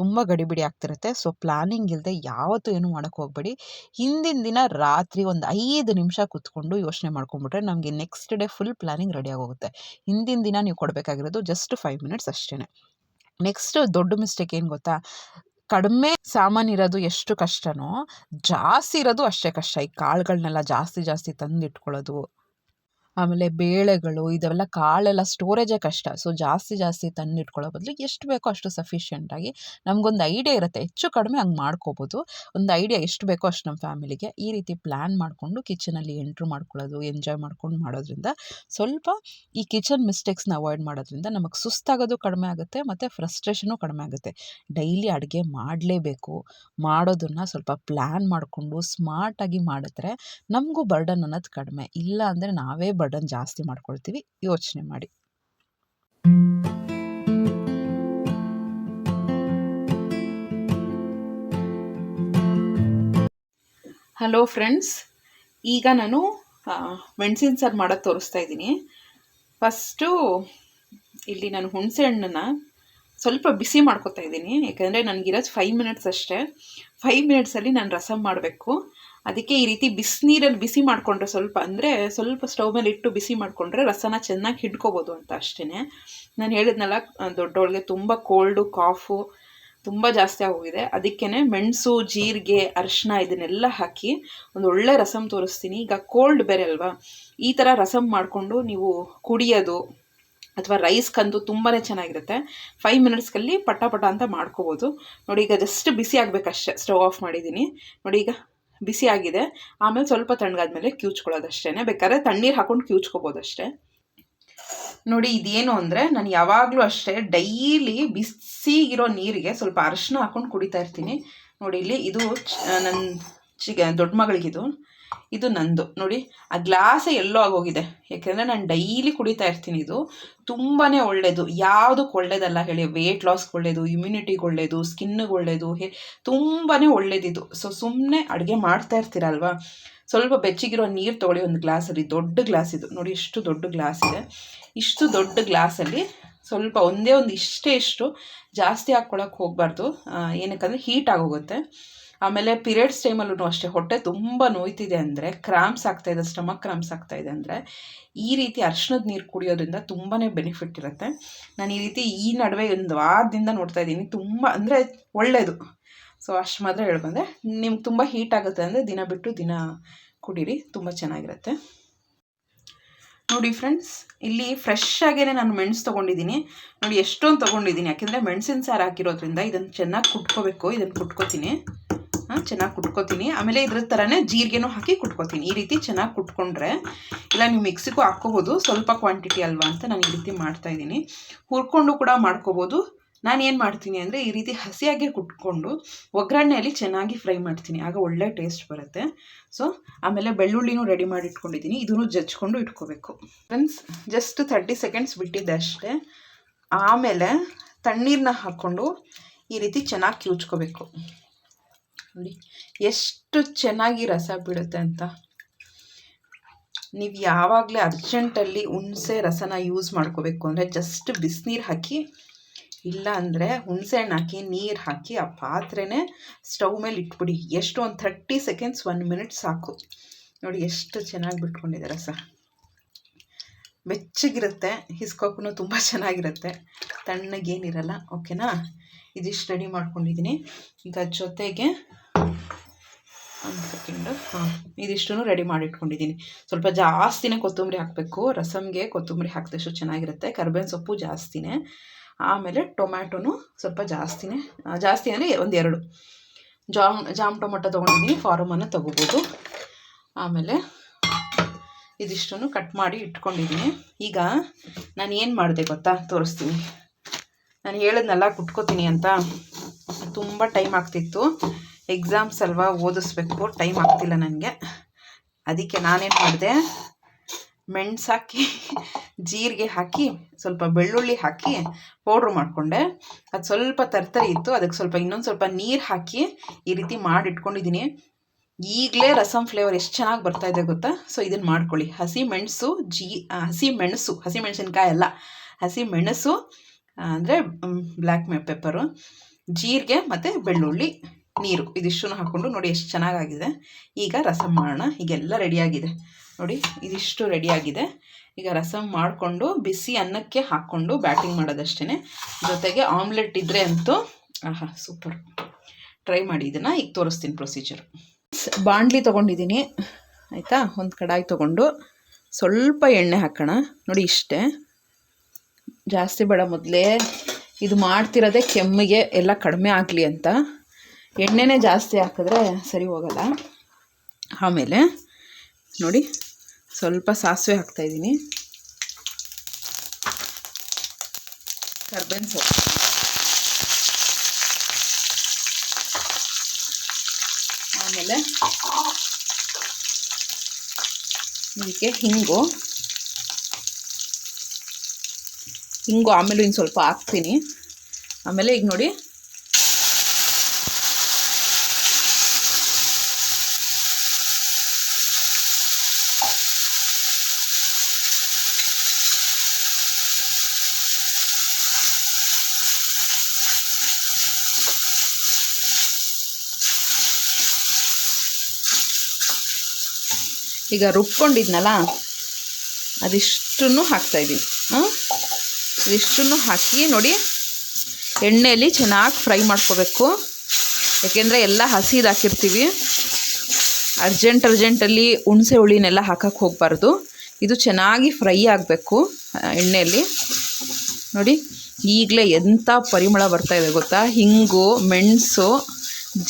ತುಂಬ ಗಡಿಬಿಡಿ ಆಗ್ತಿರುತ್ತೆ. ಸೊ ಪ್ಲ್ಯಾನಿಂಗ್ ಇಲ್ಲದೆ ಯಾವತ್ತೂ ಏನೂ ಮಾಡೋಕ್ಕೆ ಹೋಗಬೇಡಿ. ಹಿಂದಿನ ದಿನ ರಾತ್ರಿ ಒಂದು ಐದು ನಿಮಿಷ ಕೂತ್ಕೊಂಡು ಯೋಚನೆ ಮಾಡ್ಕೊಂಡ್ಬಿಟ್ರೆ ನಮಗೆ next day full planning ready ಆಗೋಗುತ್ತೆ. ಹಿಂದಿನ ದಿನ ನೀವು ಕೊಡಬೇಕಾಗಿರೋದು ಜಸ್ಟ್ ಫೈವ್ ಮಿನಿಟ್ಸ್ ಅಷ್ಟೇ ನೆಕ್ಸ್ಟ್ ದೊಡ್ಡ ಮಿಸ್ಟೇಕ್ ಏನು ಗೊತ್ತಾ? ಕಡಿಮೆ ಸಾಮಾನಿರೋದು ಎಷ್ಟು ಕಷ್ಟನೋ ಜಾಸ್ತಿ ಇರೋದು ಅಷ್ಟೇ ಕಷ್ಟ. ಈ ಕಾಳುಗಳ್ನೆಲ್ಲ ಜಾಸ್ತಿ ಜಾಸ್ತಿ ತಂದಿಟ್ಕೊಳ್ಳೋದು. ಆಮೇಲೆ ಬೇಳೆಗಳು, ಇದೆಲ್ಲ ಕಾಳೆಲ್ಲ ಸ್ಟೋರೇಜೇ ಕಷ್ಟ. ಸೊ ಜಾಸ್ತಿ ಜಾಸ್ತಿ ತಂದಿಟ್ಕೊಳ್ಳೋ ಬದಲು ಎಷ್ಟು ಬೇಕೋ ಅಷ್ಟು ಸಫಿಷಿಯೆಂಟಾಗಿ ನಮಗೊಂದು ಐಡಿಯಾ ಇರುತ್ತೆ. ಹೆಚ್ಚು ಕಡಿಮೆ ಹಂಗೆ ಮಾಡ್ಕೋಬೋದು. ಒಂದು ಐಡಿಯಾ ಎಷ್ಟು ಬೇಕೋ ಅಷ್ಟು ನಮ್ಮ ಫ್ಯಾಮಿಲಿಗೆ ಈ ರೀತಿ ಪ್ಲ್ಯಾನ್ ಮಾಡಿಕೊಂಡು ಕಿಚನಲ್ಲಿ ಎಂಟ್ರ್ ಮಾಡ್ಕೊಳ್ಳೋದು ಎಂಜಾಯ್ ಮಾಡ್ಕೊಂಡು ಮಾಡೋದ್ರಿಂದ ಸ್ವಲ್ಪ ಈ ಕಿಚನ್ ಮಿಸ್ಟೇಕ್ಸ್ನ ಅವಾಯ್ಡ್ ಮಾಡೋದ್ರಿಂದ ನಮಗೆ ಸುಸ್ತಾಗೋದು ಕಡಿಮೆ ಆಗುತ್ತೆ ಮತ್ತು ಫ್ರಸ್ಟ್ರೇಷನು ಕಡಿಮೆ ಆಗುತ್ತೆ. ಡೈಲಿ ಅಡುಗೆ ಮಾಡಲೇಬೇಕು. ಮಾಡೋದನ್ನು ಸ್ವಲ್ಪ ಪ್ಲ್ಯಾನ್ ಮಾಡಿಕೊಂಡು ಸ್ಮಾರ್ಟಾಗಿ ಮಾಡಿದ್ರೆ ನಮಗೂ ಬರ್ಡನ್ ಅನ್ನೋದು ಕಡಿಮೆ. ಇಲ್ಲ ಅಂದರೆ ನಾವೇ ಬರ್ಡನ್ ಜಾಸ್ತಿ ಮಾಡ್ಕೊಳ್ತೀವಿ. ಯೋಚನೆ ಮಾಡಿ. ಹಲೋ ಫ್ರೆಂಡ್ಸ್ ಈಗ ನಾನು ಮೆಣಸಿನ ಸಾರು ಮಾಡೋದು ತೋರಿಸ್ತಾ ಇದ್ದೀನಿ. ಫಸ್ಟು ಇಲ್ಲಿ ನಾನು ಹುಣಸೆ ಹಣ್ಣನ್ನು ಸ್ವಲ್ಪ ಬಿಸಿ ಮಾಡ್ಕೋತಾ ಇದ್ದೀನಿ. ಯಾಕಂದರೆ ನನಗಿರೋದು ಫೈವ್ ಮಿನಿಟ್ಸ್ ಅಷ್ಟೇ. ಫೈವ್ ಮಿನಿಟ್ಸಲ್ಲಿ ನಾನು ರಸಮ್ ಮಾಡಬೇಕು. ಅದಕ್ಕೆ ಈ ರೀತಿ ಬಿಸಿನೀರಲ್ಲಿ ಬಿಸಿ ಮಾಡಿಕೊಂಡ್ರೆ ಸ್ವಲ್ಪ, ಅಂದರೆ ಸ್ವಲ್ಪ ಸ್ಟವ್ ಮೇಲೆ ಇಟ್ಟು ಬಿಸಿ ಮಾಡಿಕೊಂಡ್ರೆ ರಸನ ಚೆನ್ನಾಗಿ ಹಿಡ್ಕೋಬೋದು ಅಂತ ಅಷ್ಟೇ ನಾನು ಹೇಳಿದ್ನಲ್ಲ ದೊಡ್ಡವಳಿಗೆ ತುಂಬ ಕೋಲ್ಡು ಕಾಫು ತುಂಬ ಜಾಸ್ತಿ ಆಗೋಗಿದೆ. ಅದಕ್ಕೇ ಮೆಣಸು, ಜೀರಿಗೆ ಅರಿಶಿನ ಇದನ್ನೆಲ್ಲ ಹಾಕಿ ಒಂದು ಒಳ್ಳೆ ರಸಮ್ ತೋರಿಸ್ತೀನಿ. ಈಗ ಕೋಲ್ಡ್ ಬೇರೆ ಅಲ್ವಾ? ಈ ಥರ ರಸಮ್ ಮಾಡಿಕೊಂಡು ನೀವು ಕುಡಿಯೋದು ಅಥವಾ ರೈಸ್ ಕಂದು ತುಂಬಾ ಚೆನ್ನಾಗಿರುತ್ತೆ. ಫೈವ್ ಮಿನಿಟ್ಸ್ಗಲ್ಲಿ ಪಟ ಪಟ ಅಂತ ಮಾಡ್ಕೋಬೋದು. ನೋಡಿ ಈಗ ಜಸ್ಟ್ ಬಿಸಿ ಆಗಬೇಕಷ್ಟೇ ಸ್ಟವ್ ಆಫ್ ಮಾಡಿದ್ದೀನಿ. ನೋಡಿ ಈಗ ಬಿಸಿ ಆಗಿದೆ. ಆಮೇಲೆ ಸ್ವಲ್ಪ ತಣ್ಣಗಾದ್ಮೇಲೆ ಕ್ಯೂಚ್ಕೊಳ್ಳೋದು ಅಷ್ಟೇ ಬೇಕಾದ್ರೆ ತಣ್ಣೀರು ಹಾಕೊಂಡು ಕ್ಯೂಚ್ಕೋಬೋದು ಅಷ್ಟೇ ನೋಡಿ, ಇದೇನು ಅಂದರೆ ನಾನು ಯಾವಾಗಲೂ ಅಷ್ಟೇ ಡೈಲಿ ಬಿಸಿಗಿರೋ ನೀರಿಗೆ ಸ್ವಲ್ಪ ಅರಶಿನ ಹಾಕೊಂಡು ಕುಡಿತಾ ಇರ್ತೀನಿ. ನೋಡಿ, ಇಲ್ಲಿ ಇದು ನನ್ನ ಚಿಗ, ದೊಡ್ಡ ಮಗಳಿಗಿದು. ಇದು ನಂದು. ನೋಡಿ, ಆ ಗ್ಲಾಸೇ ಎಲ್ಲೋ ಆಗೋಗಿದೆ. ಯಾಕೆಂದರೆ ನಾನು ಡೈಲಿ ಕುಡಿತಾ ಇರ್ತೀನಿ ಇದು. ತುಂಬಾ ಒಳ್ಳೆಯದು ಯಾವುದಕ್ಕೆ ಒಳ್ಳೇದಲ್ಲ ಹೇಳಿ. ವೇಟ್ ಲಾಸ್ಗೆ ಒಳ್ಳೇದು ಇಮ್ಯುನಿಟಿಗೆ ಒಳ್ಳೆಯದು ಸ್ಕಿನ್ನಿಗೆ ಒಳ್ಳೆಯದು ಹೇ ತುಂಬಾ ಒಳ್ಳೇದಿದು ಸೊ ಸುಮ್ಮನೆ ಅಡುಗೆ ಮಾಡ್ತಾ ಇರ್ತೀರಲ್ವಾ? ಸ್ವಲ್ಪ ಬೆಚ್ಚಗಿರೋ ನೀರು ತೊಗೊಳ್ಳಿ. ಒಂದು ಗ್ಲಾಸಲ್ಲಿ ದೊಡ್ಡ ಗ್ಲಾಸ್ ಇದು. ನೋಡಿ, ಇಷ್ಟು ದೊಡ್ಡ ಗ್ಲಾಸ್ ಇದೆ. ಇಷ್ಟು ದೊಡ್ಡ ಗ್ಲಾಸಲ್ಲಿ ಸ್ವಲ್ಪ ಒಂದೇ ಒಂದು ಇಷ್ಟೇ ಇಷ್ಟು ಜಾಸ್ತಿ ಹಾಕ್ಕೊಳಕ್ಕೆ ಹೋಗಬಾರ್ದು. ಏನಕ್ಕಂದರೆ ಹೀಟ್ ಆಗೋಗುತ್ತೆ. ಆಮೇಲೆ ಪೀರಿಯಡ್ಸ್ ಟೈಮಲ್ಲೂ ಅಷ್ಟೇ, ಹೊಟ್ಟೆ ತುಂಬ ನೋಯ್ತಿದೆ ಅಂದರೆ, ಕ್ರಾಂಪ್ಸ್ ಆಗ್ತಾಯಿದೆ ಸ್ಟಮಕ್ ಕ್ರಾಂಪ್ಸ್ ಆಗ್ತಾಯಿದೆ ಅಂದರೆ, ಈ ರೀತಿ ಅರ್ಶಿಣದ ನೀರು ಕುಡಿಯೋದ್ರಿಂದ ತುಂಬಾ ಬೆನಿಫಿಟ್ ಇರುತ್ತೆ. ನಾನು ಈ ರೀತಿ ಈ ನಡುವೆ ಒಂದು ವಾರದಿಂದ ನೋಡ್ತಾ ಇದ್ದೀನಿ, ತುಂಬ ಅಂದರೆ ಒಳ್ಳೆಯದು ಸೊ, ಅಷ್ಟು ಮಾತ್ರ ಹೇಳ್ಬಂದೆ ನಿಮ್ಗೆ ತುಂಬ ಹೀಟ್ ಆಗುತ್ತೆ ಅಂದರೆ ದಿನ ಬಿಟ್ಟು ದಿನ ಕುಡೀರಿ, ತುಂಬ ಚೆನ್ನಾಗಿರುತ್ತೆ. ನೋಡಿ ಫ್ರೆಂಡ್ಸ್, ಇಲ್ಲಿ ಫ್ರೆಶ್ ಆಗೇ ನಾನು ಮೆಣಸು ತೊಗೊಂಡಿದ್ದೀನಿ. ನೋಡಿ ಎಷ್ಟೊಂದು ತೊಗೊಂಡಿದ್ದೀನಿ, ಯಾಕೆಂದರೆ ಮೆಣಸಿನ ಸಾರು ಹಾಕಿರೋದ್ರಿಂದ ಇದನ್ನು ಚೆನ್ನಾಗಿ ಕುಟ್ಕೋಬೇಕು ಇದನ್ನು ಕುಟ್ಕೋತೀನಿ. ಚೆನ್ನಾಗಿ ಕುಟ್ಕೋತೀನಿ. ಆಮೇಲೆ ಇದ್ರ ಥರನೇ ಜೀರಿಗೆನೂ ಹಾಕಿ ಕುಟ್ಕೋತೀನಿ. ಈ ರೀತಿ ಚೆನ್ನಾಗಿ ಕುಟ್ಕೊಂಡ್ರೆ, ಇಲ್ಲ ನೀವು ಮಿಕ್ಸಿಗೂ ಹಾಕ್ಕೋಬೋದು, ಸ್ವಲ್ಪ ಕ್ವಾಂಟಿಟಿ ಅಲ್ವಾ ಅಂತ ನಾನು ಈ ರೀತಿ ಮಾಡ್ತಾಯಿದ್ದೀನಿ ಹುರ್ಕೊಂಡು ಕೂಡ ಮಾಡ್ಕೋಬೋದು. ನಾನು ಏನು ಮಾಡ್ತೀನಿ ಅಂದರೆ, ಈ ರೀತಿ ಹಸಿಯಾಗಿ ಕುಟ್ಕೊಂಡು ಒಗ್ಗರಣೆಯಲ್ಲಿ ಚೆನ್ನಾಗಿ ಫ್ರೈ ಮಾಡ್ತೀನಿ. ಆಗ ಒಳ್ಳೆ ಟೇಸ್ಟ್ ಬರುತ್ತೆ. ಸೊ ಆಮೇಲೆ ಬೆಳ್ಳುಳ್ಳಿನೂ ರೆಡಿ ಮಾಡಿ ಇಟ್ಕೊಂಡಿದ್ದೀನಿ. ಇದನ್ನು ಜಜ್ಕೊಂಡು ಇಟ್ಕೋಬೇಕು. ಫ್ರೆಂಡ್ಸ್ ಜಸ್ಟ್ ತರ್ಟಿ ಸೆಕೆಂಡ್ಸ್ ಬಿಟ್ಟಿದ್ದೆ ಅಷ್ಟೇ ಆಮೇಲೆ ತಣ್ಣೀರನ್ನ ಹಾಕ್ಕೊಂಡು ಈ ರೀತಿ ಚೆನ್ನಾಗಿ ಕಿವುಚ್ಕೋಬೇಕು. ನೋಡಿ, ಎಷ್ಟು ಚೆನ್ನಾಗಿ ರಸ ಬಿಡುತ್ತೆ ಅಂತ. ನೀವು ಯಾವಾಗಲೇ ಅರ್ಜೆಂಟಲ್ಲಿ ಹುಣಸೆ ರಸನ ಯೂಸ್ ಮಾಡ್ಕೋಬೇಕು ಅಂದರೆ ಜಸ್ಟ್ ಬಿಸಿನೀರು ಹಾಕಿ, ಇಲ್ಲ ಅಂದರೆ ಹುಣಸೆಹಣ್ಣು ಹಾಕಿ, ನೀರು ಹಾಕಿ ಆ ಪಾತ್ರೆನೇ ಸ್ಟವ್ ಮೇಲೆ ಇಟ್ಬಿಡಿ. ಎಷ್ಟು ಒಂದು ಥರ್ಟಿ ಸೆಕೆಂಡ್ಸ್ ಒನ್ ಮಿನಿಟ್ ಸಾಕು. ನೋಡಿ, ಎಷ್ಟು ಚೆನ್ನಾಗಿ ಬಿಟ್ಕೊಂಡಿದೆ ರಸ. ಬೆಚ್ಚಗಿರುತ್ತೆ ಹಿಸ್ಕೋಕ್ಕೂ ತುಂಬ ಚೆನ್ನಾಗಿರುತ್ತೆ. ತಣ್ಣಗೇನಿರಲ್ಲ ಓಕೆನಾ ಇದಿಷ್ಟು ರೆಡಿ ಮಾಡ್ಕೊಂಡಿದ್ದೀನಿ ಈಗ ಜೊತೆಗೆ ಒಂದು ಸೆಕೆಂಡು ಹಾಂ ಇದಿಷ್ಟು ರೆಡಿ ಮಾಡಿ ಇಟ್ಕೊಂಡಿದ್ದೀನಿ ಸ್ವಲ್ಪ ಜಾಸ್ತಿನೇ ಕೊತ್ತಂಬರಿ ಹಾಕಬೇಕು. ರಸಮ್ಗೆ ಕೊತ್ತಂಬರಿ ಹಾಕಿದಷ್ಟು ಚೆನ್ನಾಗಿರುತ್ತೆ. ಕರ್ಬೇವಿನ ಸೊಪ್ಪು ಜಾಸ್ತಿನೇ. ಆಮೇಲೆ ಟೊಮ್ಯಾಟೊನು ಸ್ವಲ್ಪ ಜಾಸ್ತಿನೇ. ಜಾಸ್ತಿ ಅಂದರೆ ಒಂದು ಎರಡು. ಜಾಮ್ ಜಾಮ್ ಟೊಮೊಟೊ ತೊಗೊಂಡಿದ್ದೀನಿ. ಫಾರಮನ್ನು ತೊಗೋಬೋದು. ಆಮೇಲೆ ಇದಿಷ್ಟನ್ನು ಕಟ್ ಮಾಡಿ ಇಟ್ಕೊಂಡಿದ್ದೀನಿ. ಈಗ ನಾನು ಏನು ಮಾಡಿದೆ ಗೊತ್ತಾ? ತೋರಿಸ್ತೀನಿ. ನಾನು ಹೇಳಿದ್ನಲ್ಲ ಕುಟ್ಕೋತೀನಿ ಅಂತ. ತುಂಬ ಟೈಮ್ ಆಗ್ತಿತ್ತು. ಎಕ್ಸಾಮ್ಸ್ ಅಲ್ವಾ ಓದಿಸ್ಬೇಕು ಟೈಮ್ ಆಗ್ತಿಲ್ಲ ನನಗೆ ಅದಕ್ಕೆ ನಾನೇನು ಮಾಡಿದೆ, ಮೆಣಸು ಹಾಕಿ, ಜೀರಿಗೆ ಹಾಕಿ, ಸ್ವಲ್ಪ ಬೆಳ್ಳುಳ್ಳಿ ಹಾಕಿ ಪೌಡ್ರ್ ಮಾಡಿಕೊಂಡೆ. ಅದು ಸ್ವಲ್ಪ ತರ್ತರಿ ಇತ್ತು ಅದಕ್ಕೆ ಸ್ವಲ್ಪ ಇನ್ನೊಂದು ಸ್ವಲ್ಪ ನೀರು ಹಾಕಿ ಈ ರೀತಿ ಮಾಡಿ ಇಟ್ಕೊಂಡಿದ್ದೀನಿ ಈಗಲೇ ರಸಮ್ ಫ್ಲೇವರ್ ಎಷ್ಟು ಚೆನ್ನಾಗಿ ಬರ್ತಾ ಇದೆ ಗೊತ್ತಾ? ಸೊ ಇದನ್ನು ಮಾಡ್ಕೊಳ್ಳಿ. ಹಸಿ ಮೆಣಸು, ಜೀ ಹಸಿ ಮೆಣಸು, ಹಸಿ ಮೆಣಸಿನ್ಕಾಯಿ ಅಲ್ಲ. ಹಸಿ ಮೆಣಸು ಅಂದರೆ ಬ್ಲ್ಯಾಕ್ ಪೆಪ್ಪರು ಜೀರಿಗೆ ಮತ್ತು ಬೆಳ್ಳುಳ್ಳಿ. ನೀರು ಇದಿಷ್ಟನ್ನು ಹಾಕ್ಕೊಂಡು ನೋಡಿ ಎಷ್ಟು ಚೆನ್ನಾಗಾಗಿದೆ. ಈಗ ರಸಂ ಮಾಡೋಣ. ಈಗೆಲ್ಲ ರೆಡಿಯಾಗಿದೆ ನೋಡಿ, ಇದಿಷ್ಟು ರೆಡಿಯಾಗಿದೆ ಈಗ ರಸಂ ಮಾಡಿಕೊಂಡು ಬಿಸಿ ಅನ್ನಕ್ಕೆ ಹಾಕ್ಕೊಂಡು ಬ್ಯಾಟಿಂಗ್ ಮಾಡೋದಷ್ಟೇ ಜೊತೆಗೆ ಆಮ್ಲೆಟ್ ಇದ್ದರೆ ಅಂತೂ ಆಹಾ, ಸೂಪರ್. ಟ್ರೈ ಮಾಡಿ, ಇದನ್ನು ಈಗ ತೋರಿಸ್ತೀನಿ ಪ್ರೊಸೀಜರ್ ಬಾಣಲಿ ತೊಗೊಂಡಿದ್ದೀನಿ. ಆಯಿತಾ? ಒಂದು ಕಡಾಯಿ ತೊಗೊಂಡು ಸ್ವಲ್ಪ ಎಣ್ಣೆ ಹಾಕೋಣ. ನೋಡಿ, ಇಷ್ಟೇ. ಜಾಸ್ತಿ ಬೇಡ, ಮೊದಲೇ ಇದು ಮಾಡ್ತಿರೋದೇ ಕೆಮ್ಮಿಗೆ ಎಲ್ಲ ಕಡಿಮೆ ಆಗಲಿ ಅಂತ. ಎಣ್ಣೆನೇ ಜಾಸ್ತಿ ಹಾಕಿದ್ರೆ ಸರಿ ಹೋಗಲ್ಲ. ಆಮೇಲೆ ನೋಡಿ ಸ್ವಲ್ಪ ಸಾಸಿವೆ ಹಾಕ್ತಾಯಿದ್ದೀನಿ ಕರ್ಬೇವಿನ ಸೊಪ್ಪು. ಆಮೇಲೆ ಇದಕ್ಕೆ ಹಿಂಗು. ಹಿಂಗು ಆಮೇಲೆ ಇನ್ನು ಸ್ವಲ್ಪ ಹಾಕ್ತೀನಿ. ಆಮೇಲೆ ಈಗ ನೋಡಿ ಈಗ ರುಬ್ಕೊಂಡಿದ್ನಲ್ಲ, ಅದಿಷ್ಟನ್ನು ಹಾಕ್ತಾಯಿದ್ದೀನಿ ಹಾಂ? ಇದಿಷ್ಟನ್ನು ಹಾಕಿ ನೋಡಿ, ಎಣ್ಣೆಯಲ್ಲಿ ಚೆನ್ನಾಗಿ ಫ್ರೈ ಮಾಡ್ಕೋಬೇಕು. ಯಾಕೆಂದರೆ ಎಲ್ಲ ಹಸಿದು ಹಾಕಿರ್ತೀವಿ. ಅರ್ಜೆಂಟ್ ಅರ್ಜೆಂಟಲ್ಲಿ ಹುಣಸೆ ಹುಳಿನೆಲ್ಲ ಹಾಕಕ್ಕೆ ಹೋಗಬಾರ್ದು. ಇದು ಚೆನ್ನಾಗಿ ಫ್ರೈ ಆಗಬೇಕು ಎಣ್ಣೆಯಲ್ಲಿ. ನೋಡಿ, ಈಗಲೇ ಎಂಥ ಪರಿಮಳ ಬರ್ತಾ ಇದೆ ಗೊತ್ತಾ? ಹಿಂಗು, ಮೆಣಸು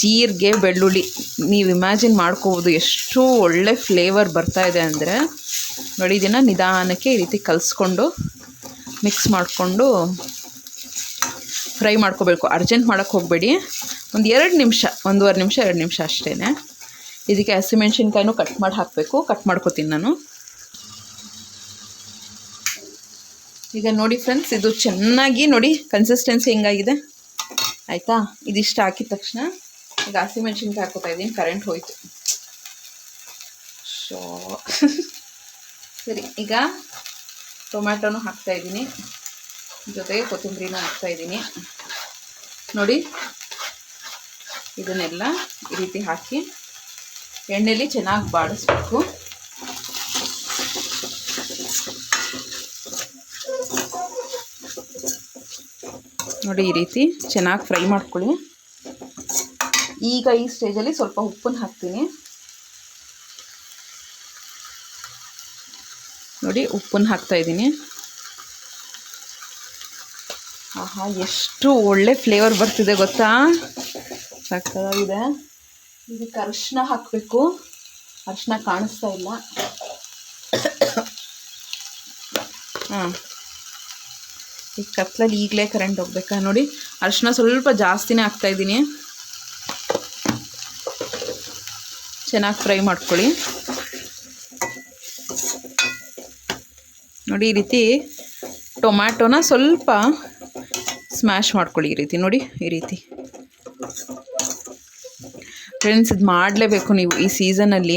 ಜೀರಿಗೆ ಬೆಳ್ಳುಳ್ಳಿ. ನೀವು ಇಮ್ಯಾಜಿನ್ ಮಾಡ್ಕೋಬೋದು ಎಷ್ಟು ಒಳ್ಳೆ ಫ್ಲೇವರ್ ಬರ್ತಾ ಇದೆ ಅಂದರೆ ನೋಡಿ ಇದನ್ನು ನಿಧಾನಕ್ಕೆ ಈ ರೀತಿ ಕಲಿಸ್ಕೊಂಡು ಮಿಕ್ಸ್ ಮಾಡಿಕೊಂಡು ಫ್ರೈ ಮಾಡ್ಕೋಬೇಕು. ಅರ್ಜೆಂಟ್ ಮಾಡೋಕ್ಕೆ ಹೋಗಬೇಡಿ. ಒಂದು ಎರಡು ನಿಮಿಷ, ಒಂದೂವರೆ ನಿಮಿಷ, ಎರಡು ನಿಮಿಷ ಅಷ್ಟೇ ಇದಕ್ಕೆ ಹಸಿಮೆಣ್ಸಿನ್ಕಾಯಿನೂ ಕಟ್ ಮಾಡಿ ಹಾಕಬೇಕು. ಕಟ್ ಮಾಡ್ಕೋತೀನಿ ನಾನು. ಈಗ ನೋಡಿ ಫ್ರೆಂಡ್ಸ್ ಇದು ಚೆನ್ನಾಗಿ ನೋಡಿ ಕನ್ಸಿಸ್ಟೆನ್ಸಿ ಹೆಂಗಾಗಿದೆ? ಆಯಿತಾ? ಇದಿಷ್ಟು ಹಾಕಿದ ತಕ್ಷಣ. ಈಗ ಹಸಿಮೆಣ್ಸಿನ್ಕಾಯಿ ಹಾಕೋತಾ ಇದ್ದೀನಿ ಕರೆಂಟ್ ಹೋಯ್ತು. ಶೋ [LAUGHS] ಸರಿ, ಈಗ ಟೊಮ್ಯಾಟೊನು ಹಾಕ್ತಾ ಇದ್ದೀನಿ. ಜೊತೆಗೆ ಕೊತ್ತಂಬರಿನೂ ಹಾಕ್ತಾ ಇದ್ದೀನಿ. ನೋಡಿ, ಇದನ್ನೆಲ್ಲ ಈ ರೀತಿ ಹಾಕಿ ಎಣ್ಣೆಲಿ ಚೆನ್ನಾಗಿ ಬಾಡಿಸ್ಬೇಕು. ನೋಡಿ, ಈ ರೀತಿ ಚೆನ್ನಾಗಿ ಫ್ರೈ ಮಾಡ್ಕೊಳ್ಳಿ. ಈಗ ಈ ಸ್ಟೇಜಲ್ಲಿ ಸ್ವಲ್ಪ ಉಪ್ಪನ್ನು ಹಾಕ್ತೀನಿ. ನೋಡಿ, ಉಪ್ಪನ್ನು ಹಾಕ್ತಾ ಇದ್ದೀನಿ. ಆಹಾ, ಎಷ್ಟು ಒಳ್ಳೆ ಫ್ಲೇವರ್ ಬರ್ತಿದೆ ಗೊತ್ತಾ? ಸಕ್ಕತ್ತಾಗಿದೆ. ಇದಕ್ಕೆ ಅರಿಶಿನ ಹಾಕಬೇಕು. ಅರಿಶಿನ ಕಾಣಿಸ್ತಾ ಇಲ್ಲ. ಹಾಂ. ಈ ಕತ್ಲಲ್ಲಿ ಈಗಲೇ ಕರೆಂಟ್ ಹೋಗ್ಬೇಕಾ? ನೋಡಿ ಅರಿಶಿನ ಸ್ವಲ್ಪ ಜಾಸ್ತಿನೇ ಹಾಕ್ತಾಯಿದ್ದೀನಿ ಚೆನ್ನಾಗಿ ಫ್ರೈ ಮಾಡ್ಕೊಳ್ಳಿ. ನೋಡಿ, ಈ ರೀತಿ ಟೊಮ್ಯಾಟೋನ ಸ್ವಲ್ಪ ಸ್ಮ್ಯಾಶ್ ಮಾಡ್ಕೊಳ್ಳಿ ಈ ರೀತಿ. ನೋಡಿ, ಈ ರೀತಿ. ಫ್ರೆಂಡ್ಸ್, ಇದು ಮಾಡಲೇಬೇಕು ನೀವು ಈ ಸೀಸನಲ್ಲಿ.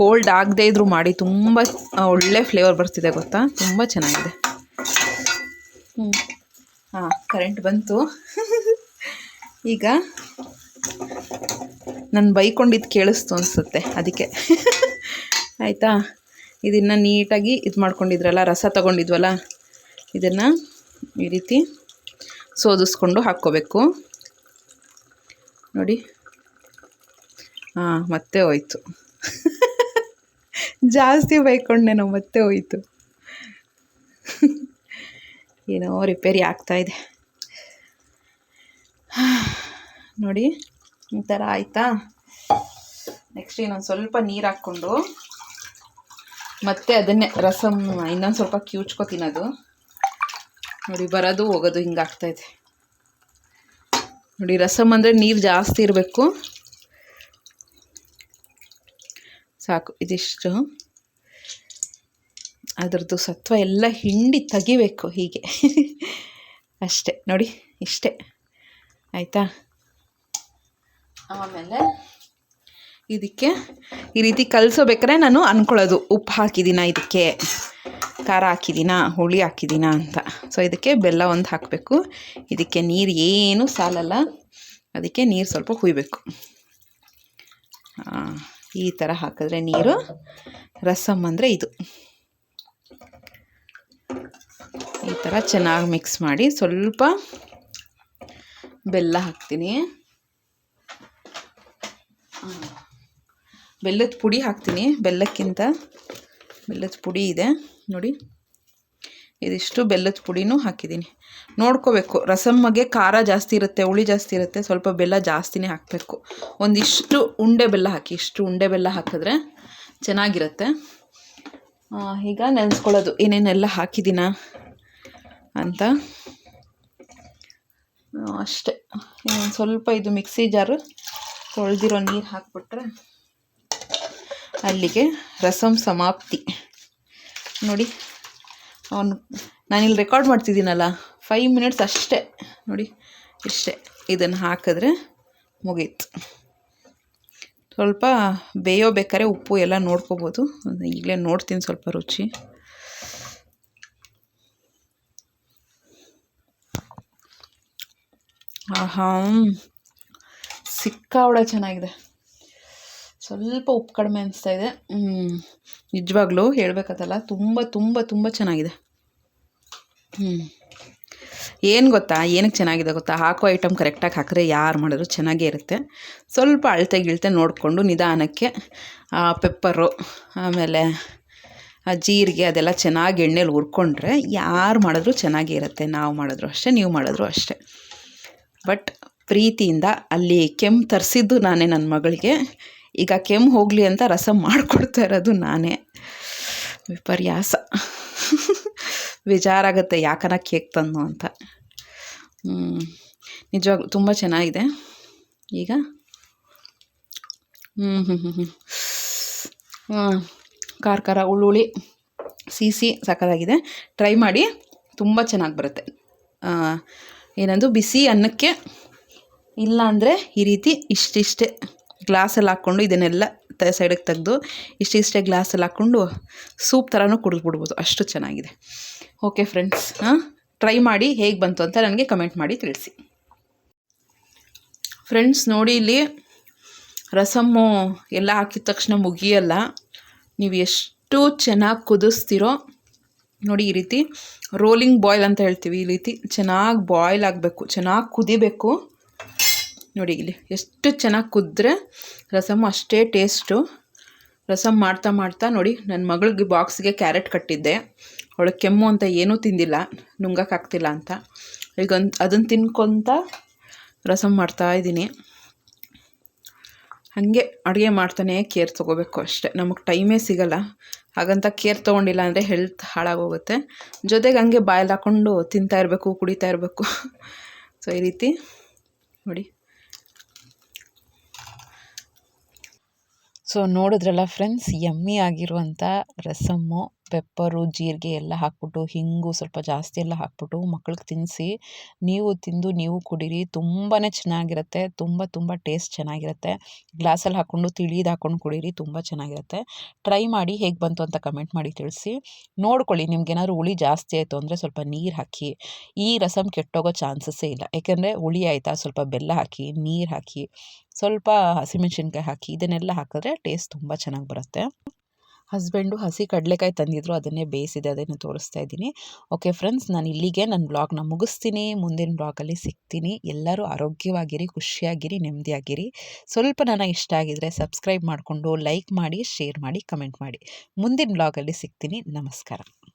ಕೋಲ್ಡ್ ಆಗದೇ ಇದ್ರೂ ಮಾಡಿ, ತುಂಬ ಒಳ್ಳೆ ಫ್ಲೇವರ್ ಬರ್ತಿದೆ ಗೊತ್ತಾ? ತುಂಬ ಚೆನ್ನಾಗಿದೆ. ಹ್ಞೂ ಹಾಂ, ಕರೆಂಟ್ ಬಂತು. [LAUGHS] ಈಗ ನಾನು ಬೈಕೊಂಡಿದ್ದು ಕೇಳಿಸ್ತು ಅನಿಸುತ್ತೆ, ಅದಕ್ಕೆ. ಆಯಿತಾ? ಇದನ್ನು ನೀಟಾಗಿ ಇದು ಮಾಡ್ಕೊಂಡಿದ್ರಲ್ಲ, ರಸ ತಗೊಂಡಿದ್ವಲ್ಲ, ಇದನ್ನು ಈ ರೀತಿ ಸೋದಿಸ್ಕೊಂಡು ಹಾಕ್ಕೋಬೇಕು. ನೋಡಿ. ಹಾಂ ಮತ್ತೆ ಹೋಯ್ತು. ಜಾಸ್ತಿ ಬೈಕೊಂಡೆ ನಾವು ಮತ್ತೆ ಹೋಯ್ತು. ಏನೋ ರಿಪೇರಿ ಆಗ್ತಾ ಇದೆ. ನೋಡಿ. ಈ ಥರ ಆಯಿತಾ? ನೆಕ್ಸ್ಟ್ ಇನ್ನೊಂದು ಸ್ವಲ್ಪ ನೀರು ಹಾಕ್ಕೊಂಡು ಮತ್ತೆ ಅದನ್ನೇ ರಸಮ್ ಇನ್ನೊಂದು ಸ್ವಲ್ಪ ತಿನ್ನೋದು. ನೋಡಿ, ಬರೋದು, ಹೋಗೋದು, ಹಿಂಗೆ ಇದೆ. ನೋಡಿ ರಸಮ್ ಅಂದರೆ ನೀರು ಜಾಸ್ತಿ ಇರಬೇಕು. ಸಾಕು, ಇದಿಷ್ಟು. ಅದರದ್ದು ಸತ್ವ ಎಲ್ಲ ಹಿಂಡಿ ತೆಗಿಬೇಕು ಹೀಗೆ. ಅಷ್ಟೆ, ನೋಡಿ, ಇಷ್ಟೇ. ಆಯಿತಾ? ಆಮೇಲೆ ಇದಕ್ಕೆ ಈ ರೀತಿ ಕಲಿಸೋಬೇಕಾದ್ರೆ ನಾನು ಅಂದ್ಕೊಳ್ಳೋದು ಉಪ್ಪು ಹಾಕಿದ್ದೀನ ಇದಕ್ಕೆ? ಖಾರ ಹಾಕಿದ್ದೀನ? ಹುಳಿ ಹಾಕಿದ್ದೀನ ಅಂತ. ಸೊ ಇದಕ್ಕೆ ಬೆಲ್ಲ ಒಂದು ಹಾಕಬೇಕು. ಇದಕ್ಕೆ ನೀರು ಏನು ಸಾಲಲ್ಲ. ಅದಕ್ಕೆ ನೀರು ಸ್ವಲ್ಪ ಹುಯ್ಬೇಕು. ಈ ಥರ ಹಾಕಿದ್ರೆ ನೀರು ರಸಮ್ ಅಂದರೆ ಇದು. ಈ ಥರ ಚೆನ್ನಾಗಿ ಮಿಕ್ಸ್ ಮಾಡಿ ಸ್ವಲ್ಪ ಬೆಲ್ಲ ಹಾಕ್ತೀನಿ. ಬೆಲ್ಲದ ಪುಡಿ ಹಾಕ್ತೀನಿ. ಬೆಲ್ಲಕ್ಕಿಂತ ಬೆಲ್ಲದ ಪುಡಿ ಇದೆ. ನೋಡಿ, ಇದಿಷ್ಟು ಬೆಲ್ಲದ ಪುಡಿನೂ ಹಾಕಿದ್ದೀನಿ. ನೋಡ್ಕೋಬೇಕು, ರಸಮ್ಮಗೆ ಖಾರ ಜಾಸ್ತಿ ಇರುತ್ತೆ, ಹುಳಿ ಜಾಸ್ತಿ ಇರುತ್ತೆ, ಸ್ವಲ್ಪ ಬೆಲ್ಲ ಜಾಸ್ತಿನೇ ಹಾಕಬೇಕು. ಒಂದಿಷ್ಟು ಉಂಡೆ ಬೆಲ್ಲ ಹಾಕಿ, ಇಷ್ಟು ಉಂಡೆ ಬೆಲ್ಲ ಹಾಕಿದ್ರೆ ಚೆನ್ನಾಗಿರುತ್ತೆ. ಈಗ ನೆನೆಸ್ಕೊಳ್ಳೋದು, ಏನೇನೆಲ್ಲ ಹಾಕಿದ್ದೀನ ಅಂತ. ಅಷ್ಟೇ. ಸ್ವಲ್ಪ ಇದು ಮಿಕ್ಸಿ ಜಾರು ತೊಳೆದಿರೋ ನೀರು ಹಾಕ್ಬಿಟ್ರೆ ಅಲ್ಲಿಗೆ ರಸಂ ಸಮಾಪ್ತಿ. ನೋಡಿ, ಅವನು ನಾನಿಲ್ಲಿ ರೆಕಾರ್ಡ್ ಮಾಡ್ತಿದ್ದೀನಲ್ಲ ಫೈವ್ ಮಿನಿಟ್ಸ್ ಅಷ್ಟೇ. ನೋಡಿ, ಇಷ್ಟೇ. ಇದನ್ನು ಹಾಕಿದ್ರೆ ಮುಗೀತು. ಸ್ವಲ್ಪ ಬೇಯೋ ಬೇಕಾದ್ರೆ ಉಪ್ಪು ಎಲ್ಲ ನೋಡ್ಕೋಬೋದು. ಈಗಲೇ ನೋಡ್ತೀನಿ ಸ್ವಲ್ಪ ರುಚಿ. ಆಹಾ ಸಿಕ್ಕಾವಳೆ ಚೆನ್ನಾಗಿದೆ. ಸ್ವಲ್ಪ ಉಪ್ಪು ಕಡಿಮೆ ಅನಿಸ್ತಾ ಇದೆ. ನಿಜವಾಗ್ಲೂ ಹೇಳಬೇಕತ್ತಲ್ಲ, ತುಂಬ ತುಂಬ ತುಂಬ ಚೆನ್ನಾಗಿದೆ. ಹ್ಞೂ ಏನು ಗೊತ್ತಾ ಏನಕ್ಕೆ ಚೆನ್ನಾಗಿದೆ ಗೊತ್ತಾ ಹಾಕೋ ಐಟಮ್ ಕರೆಕ್ಟಾಗಿ ಹಾಕಿದ್ರೆ ಯಾರು ಮಾಡಿದ್ರು ಚೆನ್ನಾಗೇ ಇರುತ್ತೆ. ಸ್ವಲ್ಪ ಅಳತೆ ಗಿಳ್ತೆ ನೋಡಿಕೊಂಡು ನಿಧಾನಕ್ಕೆ ಪೆಪ್ಪರು ಆಮೇಲೆ, ಆ, ಜೀರಿಗೆ ಅದೆಲ್ಲ ಚೆನ್ನಾಗಿ ಎಣ್ಣೆಲಿ ಹುರ್ಕೊಂಡ್ರೆ ಯಾರು ಮಾಡಿದ್ರು ಚೆನ್ನಾಗೇ ಇರುತ್ತೆ. ನಾವು ಮಾಡಿದ್ರು ಅಷ್ಟೇ, ನೀವು ಮಾಡಿದ್ರು ಅಷ್ಟೇ. ಬಟ್ ಪ್ರೀತಿಯಿಂದ ಅಲ್ಲಿ ಕೆಮ್ಮು ತರಿಸಿದ್ದು ನಾನೇ ನನ್ನ ಮಗಳಿಗೆ. ಈಗ ಕೆಮ್ಮು ಹೋಗಲಿ ಅಂತ ರಸ ಮಾಡಿಕೊಡ್ತಾ ಇರೋದು ನಾನೇ. ವಿಪರ್ಯಾಸ. ಬೇಜಾರಾಗುತ್ತೆ ಯಾಕನ ಕೇಕ್ ತಂದು ಅಂತ. ನಿಜವಾಗ್ಲೂ ತುಂಬ ಚೆನ್ನಾಗಿದೆ. ಈಗ? ಹ್ಞೂ ಹ್ಞೂ ಹ್ಞೂ ಹ್ಞೂ ಖಾರ ಖಾರ, ಉಳ್ಳುಳ್ಳಿ, ಸಿಹಿ ಸಕ್ಕತ್ತಾಗಿದೆ ಟ್ರೈ ಮಾಡಿ. ತುಂಬ ಚೆನ್ನಾಗಿ ಬರುತ್ತೆ. ಏನಂದು ಬಿಸಿ ಅನ್ನಕ್ಕೆ ಇಲ್ಲ ಅಂದರೆ ಈ ರೀತಿ ಇಷ್ಟಿಷ್ಟೇ ಗ್ಲಾಸಲ್ಲಿ ಹಾಕ್ಕೊಂಡು ಇದನ್ನೆಲ್ಲ ತ ಸೈಡಿಗೆ ತೆಗೆದು ಇಷ್ಟಿಷ್ಟೇ ಗ್ಲಾಸಲ್ಲಿ ಹಾಕ್ಕೊಂಡು ಸೂಪ್ ಥರನೂ ಕುಡಿದ್ಬಿಡ್ಬೋದು. ಅಷ್ಟು ಚೆನ್ನಾಗಿದೆ. ಓಕೆ ಫ್ರೆಂಡ್ಸ್ ಟ್ರೈ ಮಾಡಿ ಹೇಗೆ ಬಂತು ಅಂತ ನನಗೆ ಕಮೆಂಟ್ ಮಾಡಿ ತಿಳಿಸಿ. ಫ್ರೆಂಡ್ಸ್ ನೋಡಿ ಇಲ್ಲಿ ರಸಮ್ಮು ಎಲ್ಲ ಹಾಕಿದ ತಕ್ಷಣ ಮುಗಿಯಲ್ಲ. ನೀವು ಎಷ್ಟು ಚೆನ್ನಾಗಿ ಕುದಿಸ್ತಿರೋ, ನೋಡಿ ಈ ರೀತಿ ರೋಲಿಂಗ್ ಬಾಯ್ಲ್ ಅಂತ ಹೇಳ್ತೀವಿ. ಈ ರೀತಿ ಚೆನ್ನಾಗಿ ಬಾಯ್ಲ್ ಆಗಬೇಕು, ಚೆನ್ನಾಗಿ ಕುದಿಬೇಕು. ನೋಡಿ ಇಲ್ಲಿ ಎಷ್ಟು ಚೆನ್ನಾಗಿ ಕುದ್ರೆ ರಸಮ್ ಅಷ್ಟೇ ಟೇಸ್ಟು. ರಸಮ್ ಮಾಡ್ತಾ ಮಾಡ್ತಾ ನೋಡಿ ನನ್ನ ಮಗಳಿಗೆ ಬಾಕ್ಸ್ಗೆ ಕ್ಯಾರೆಟ್ ಕಟ್ಟಿದ್ದೆ. ಅವಳು ಕೆಮ್ಮು ಅಂತ ಏನೂ ತಿಂದಿಲ್ಲ ನುಂಗಕ್ಕಾಗ್ತಿಲ್ಲ ಅಂತ. ಈಗ ಅದನ್ನು ತಿನ್ಕೊತ ರಸಮ್ ಮಾಡ್ತಾ ಇದ್ದೀನಿ. ಹಾಗೆ ಅಡುಗೆ ಮಾಡ್ತಾನೆ ಕೇರ್ ತೊಗೋಬೇಕು ಅಷ್ಟೇ. ನಮಗೆ ಟೈಮೇ ಸಿಗಲ್ಲ. ಹಾಗಂತ ಕೇರ್ ತೊಗೊಂಡಿಲ್ಲ ಅಂದರೆ ಹೆಲ್ತ್ ಹಾಳಾಗೋಗುತ್ತೆ. ಜೊತೆಗೆ ಹಂಗೆ ಬಾಯಲ್ಲಿ ಹಾಕ್ಕೊಂಡು ತಿಂತಾ ಇರಬೇಕು, ಕುಡಿತಾ ಇರಬೇಕು. ಸೊ [LAUGHS] ಈ ರೀತಿ ನೋಡಿ. ಸೊ ನೋಡಿದ್ರಲ್ಲ ಫ್ರೆಂಡ್ಸ್ ಯಮ್ಮಿ ಆಗಿರುವಂಥ ರಸಮ್ಮು. ಪೆಪ್ಪರು, ಜೀರಿಗೆ ಎಲ್ಲ ಹಾಕ್ಬಿಟ್ಟು, ಹಿಂಗು ಸ್ವಲ್ಪ ಜಾಸ್ತಿ ಎಲ್ಲ ಹಾಕ್ಬಿಟ್ಟು ಮಕ್ಳಿಗೆ ತಿನ್ನಿಸಿ ನೀವು ತಿಂದು ನೀವು ಕುಡೀರಿ ತುಂಬಾ ಚೆನ್ನಾಗಿರುತ್ತೆ, ತುಂಬ ತುಂಬ ಟೇಸ್ಟ್ ಚೆನ್ನಾಗಿರುತ್ತೆ. ಗ್ಲಾಸಲ್ಲಿ ಹಾಕ್ಕೊಂಡು, ತಿಳಿದು ಹಾಕ್ಕೊಂಡು ಕುಡೀರಿ, ತುಂಬ ಚೆನ್ನಾಗಿರುತ್ತೆ. ಟ್ರೈ ಮಾಡಿ ಹೇಗೆ ಬಂತು ಅಂತ ಕಮೆಂಟ್ ಮಾಡಿ ತಿಳಿಸಿ. ನೋಡ್ಕೊಳ್ಳಿ ನಿಮ್ಗೇನಾದ್ರು ಹುಳಿ ಜಾಸ್ತಿ ಆಯಿತು ಅಂದರೆ ಸ್ವಲ್ಪ ನೀರು ಹಾಕಿ. ಈ ರಸಮ್ ಕೆಟ್ಟೋಗೋ ಚಾನ್ಸಸ್ಸೇ ಇಲ್ಲ. ಯಾಕೆಂದರೆ ಹುಳಿ ಆಯಿತಾ, ಸ್ವಲ್ಪ ಬೆಲ್ಲ ಹಾಕಿ, ನೀರು ಹಾಕಿ, ಸ್ವಲ್ಪ ಹಸಿಮೆಣ್ಸಿನ್ಕಾಯಿ ಹಾಕಿ, ಇದನ್ನೆಲ್ಲ ಹಾಕಿದ್ರೆ ಟೇಸ್ಟ್ ತುಂಬ ಚೆನ್ನಾಗಿ ಬರುತ್ತೆ. ಹಸ್ಬೆಂಡು ಹಸಿ ಕಡಲೆಕಾಯಿ ತಂದಿದ್ರು, ಅದನ್ನೇ ಬೇಯಿಸಿದೆ, ಅದನ್ನು ತೋರಿಸ್ತಾ ಇದ್ದೀನಿ. ಓಕೆ ಫ್ರೆಂಡ್ಸ್ ನಾನು ಇಲ್ಲಿಗೆ ನನ್ನ ಬ್ಲಾಗ್ನ ಮುಗಿಸ್ತೀನಿ. ಮುಂದಿನ ಬ್ಲಾಗಲ್ಲಿ ಸಿಗ್ತೀನಿ. ಎಲ್ಲರೂ ಆರೋಗ್ಯವಾಗಿರಿ, ಖುಷಿಯಾಗಿರಿ, ನೆಮ್ಮದಿಯಾಗಿರಿ. ಸ್ವಲ್ಪ ನನ್ನ ಇಷ್ಟ ಆಗಿದರೆ ಸಬ್ಸ್ಕ್ರೈಬ್ ಮಾಡಿಕೊಂಡು ಲೈಕ್ ಮಾಡಿ ಶೇರ್ ಮಾಡಿ ಕಮೆಂಟ್ ಮಾಡಿ. ಮುಂದಿನ ಬ್ಲಾಗಲ್ಲಿ ಸಿಗ್ತೀನಿ. ನಮಸ್ಕಾರ.